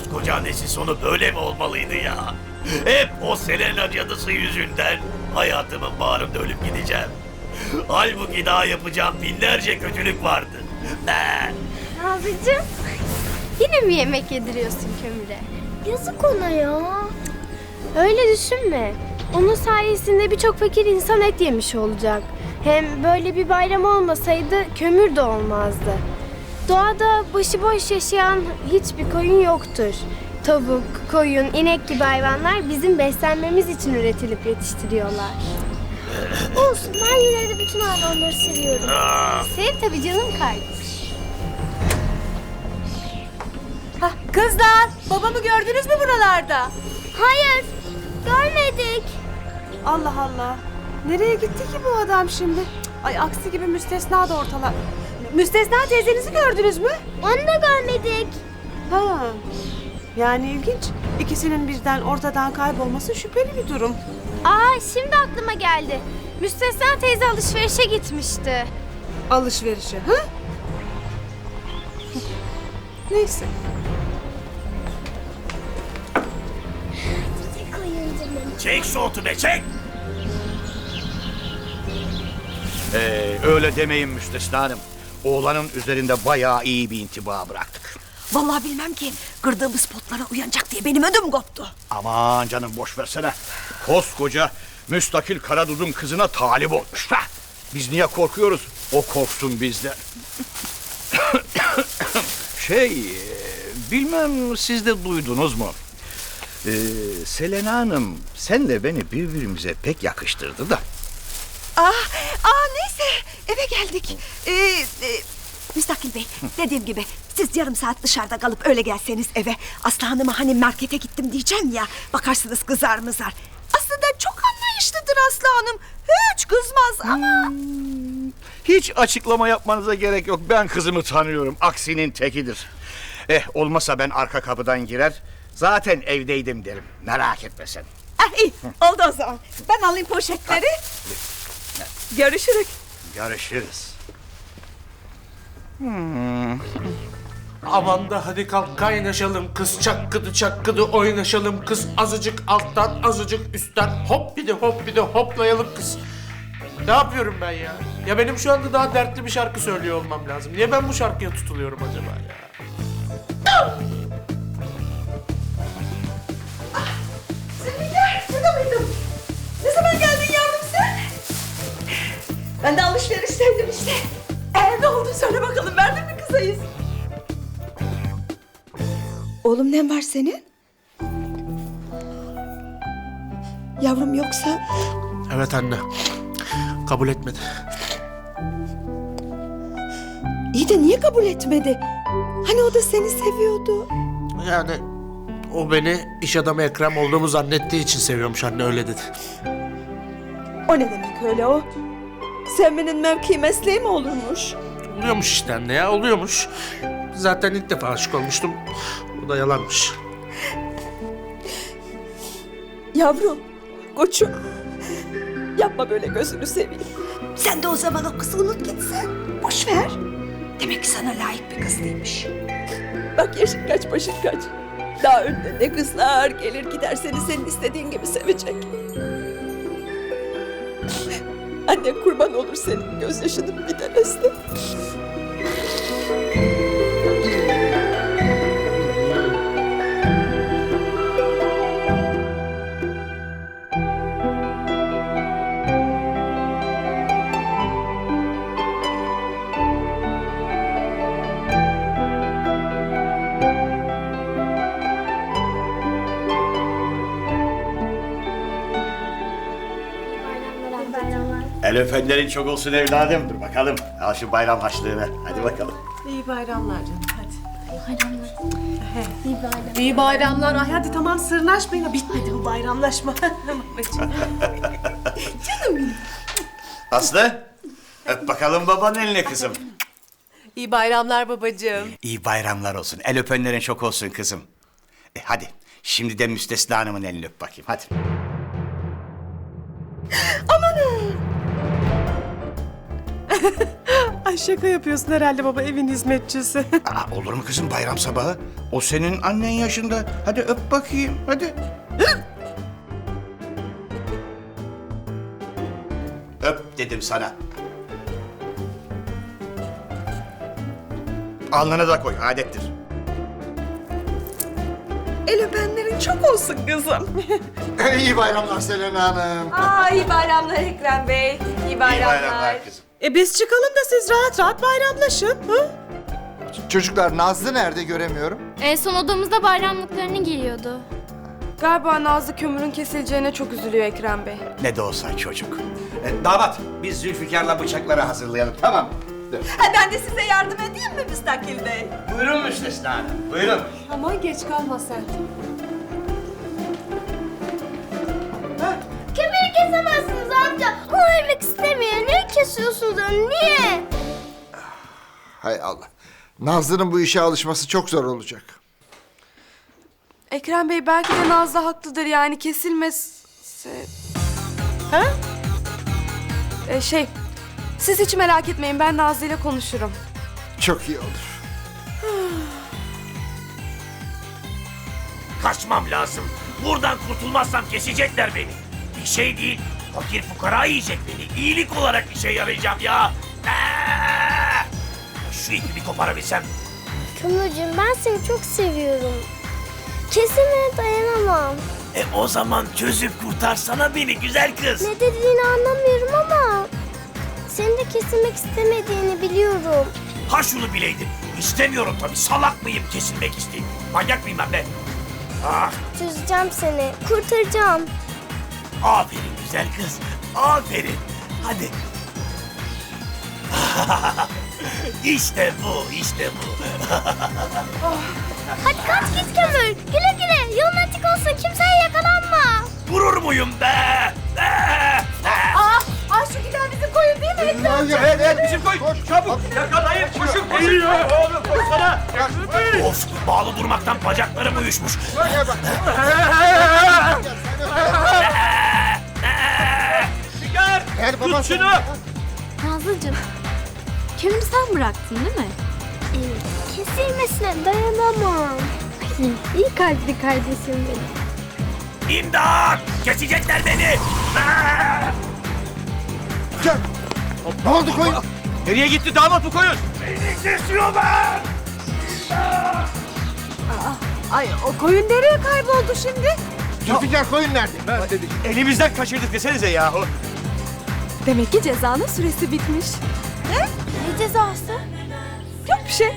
Koskoca annesi sonu böyle mi olmalıydı ya? Hep o Selena cadısı yüzünden hayatımın bağrında ölüp gideceğim. Halbuki daha yapacağım binlerce kötülük vardı. Ne? Nazlıcığım. Yine mi yemek yediriyorsun kömüre? Yazık ona ya. Öyle düşünme. Onun sayesinde birçok fakir insan et yemiş olacak. Hem böyle bir bayram olmasaydı kömür de olmazdı. Doğada başıboş yaşayan hiçbir koyun yoktur. Tavuk, koyun, inek gibi hayvanlar bizim beslenmemiz için üretilip yetiştiriyorlar. Olsun ben yine de bütün hayvanları seviyorum. Sev tabii canım kardeş. Hah, kızlar, babamı gördünüz mü buralarda? Hayır görmedik. Allah Allah. Nereye gitti ki bu adam şimdi? Cık, Ay aksi gibi müstesna da ortalar. Müstesna teyzenizi gördünüz mü? Onu da görmedik. Ha. Yani ilginç. İkisinin birden ortadan kaybolması şüpheli bir durum. Aa şimdi aklıma geldi. Müstesna teyze alışverişe gitmişti. Alışverişe, ha? Neyse. Çek otu be çek! Ee, öyle demeyin Müstesna Hanım. Oğlanın üzerinde bayağı iyi bir intiba bıraktık. Vallahi bilmem ki kırdığımız potlara uyanacak diye benim ödüm koptu. Aman canım boş versene. Koskoca müstakil Karadud'un kızına talip olmuş. Ha! Biz niye korkuyoruz? O korksun bizden. şey, bilmem siz de duydunuz mu? Ee, Selena Hanım senle beni birbirimize pek yakıştırdı da. Ah, neyse eve geldik. Ee, e, Müstakil Bey dediğim gibi siz yarım saat dışarıda kalıp öyle gelseniz eve. Aslı Hanım'a hani markete gittim diyeceğim ya bakarsınız kızar mızar. Aslında çok anlayışlıdır Aslı Hanım. Hiç kızmaz ama... Hiç açıklama yapmanıza gerek yok. Ben kızımı tanıyorum. Aksinin tekidir. Eh olmasa ben arka kapıdan girer. Zaten evdeydim derim. Merak etme sen. Ah iyi oldu o zaman. Ben alayım poşetleri. Görüşürüz. Görüşürüz. Aman da hadi kalk kaynaşalım kız çakkıdı çakkıdı oynaşalım kız azıcık alttan azıcık üstten hop bir de hop bir de hoplayalım kız. Ne yapıyorum ben ya? Ya benim şu anda daha dertli bir şarkı söylüyor olmam lazım. Niye ben bu şarkıya tutuluyorum acaba ya? Ben de alışverişteydim işte. Ee, ne oldu söyle bakalım, verdin mi kızayız? Oğlum ne var senin? Yavrum yoksa... Evet anne. Kabul etmedi. İyi de niye kabul etmedi? Hani o da seni seviyordu. Yani o beni iş adamı Ekrem olduğumu zannettiği için seviyormuş anne öyle dedi. O ne demek öyle o? Sevmenin mevki mesleği mi olurmuş? Oluyormuş işte anne ya oluyormuş. Zaten ilk defa aşık olmuştum. O da yalanmış. Yavrum, koçum. Yapma böyle gözünü seveyim. Sen de o zaman o kızı unut gitsen. Boş ver. Demek ki sana layık bir kız değilmiş. Bak yaşın kaç başın kaç. Daha önde ne kızlar gelir gider seni senin istediğin gibi sevecek. Anne kurban olur senin gözyaşının bir tanesine. El öpenlerin çok olsun evladım. Dur bakalım. Al şu bayram haşlığını. Hadi bakalım. İyi bayramlar canım, hadi. İyi bayramlar. İyi bayramlar. Ay hadi tamam sırnaşmayın. Bitmedi bu bayramlaşma. Babacığım. Aslı. Öp bakalım babanın eline kızım. İyi bayramlar babacığım. İyi bayramlar olsun. El öpenlerin çok olsun kızım. E, hadi. Şimdi de Müstesna Hanım'ın elini öp bakayım. Hadi. Ay şaka yapıyorsun herhalde baba evin hizmetçisi. Aa, olur mu kızım bayram sabahı? O senin annen yaşında. Hadi öp bakayım hadi. öp dedim sana. Alnına da koy adettir. El öpenlerin çok olsun kızım. İyi bayramlar Selena Hanım. Aa, iyi bayramlar Ekrem Bey. İyi bayramlar. kızım. E biz çıkalım da siz rahat rahat bayramlaşın. Hı? Çocuklar Nazlı nerede göremiyorum. En son odamızda bayramlıklarını giyiyordu. Galiba Nazlı kömürün kesileceğine çok üzülüyor Ekrem Bey. Ne de olsa çocuk. E, damat biz Zülfikar'la bıçakları hazırlayalım tamam mı? Ha, ben de size yardım edeyim mi Müstakil Bey? Buyurun Müstesna Hanım buyurun. Aman geç kalma sen. Kömürü kesemezsiniz amca. O ölmek istemiyor. Niye kesiyorsunuz onu? Niye? Hay Allah. Nazlı'nın bu işe alışması çok zor olacak. Ekrem Bey belki de Nazlı haklıdır yani kesilmese... Ha? Ee, şey, siz hiç merak etmeyin ben Nazlı ile konuşurum. Çok iyi olur. Kaçmam lazım. Buradan kurtulmazsam kesecekler beni. Bir şey değil. Fakir fukara yiyecek beni. İyilik olarak işe yarayacağım ya. Aa! Şu ipi bir koparabilsem. Kömürcüğüm ben seni çok seviyorum. Kesilmeye dayanamam. E o zaman çözüp kurtarsana beni güzel kız. Ne dediğini anlamıyorum ama... Senin de kesilmek istemediğini biliyorum. Ha şunu bileydim. İstemiyorum tabii. Salak mıyım kesilmek isteyeyim. Manyak mıyım ben be? Ah, Çözeceğim seni. Kurtaracağım. aferin güzel kız. Aferin. Hadi. işte bu, işte bu. Hadi kaç git kömür. Güle güle. Yolun açık olsun. Kimseye yakalanma. Vurur muyum be? Be! Aa, ay şu giden bizim koyun değil mi? Evet evet bizim koy. Çabuk yakalayın koşun koşun. Oğlum koşsana. Of, bağlı durmaktan bacaklarım uyuşmuş. Çıkar. Gel baba. Tut şunu. Nazlıcığım, kömürü sen bıraktın değil mi? Evet. Kesilmesine dayanamam. iyi kalpli kardeşim benim. İmdat! Kesecekler beni. Ah! Gel. Ne oldu koyun? Nereye gitti damat bu koyun? Beni kesiyorlar! Ay o koyun nereye kayboldu şimdi? Zülfikar koyun nerede? Elimizden kaçırdık desenize yahu. Demek ki cezanın süresi bitmiş. Ne cezası? Yok bir şey.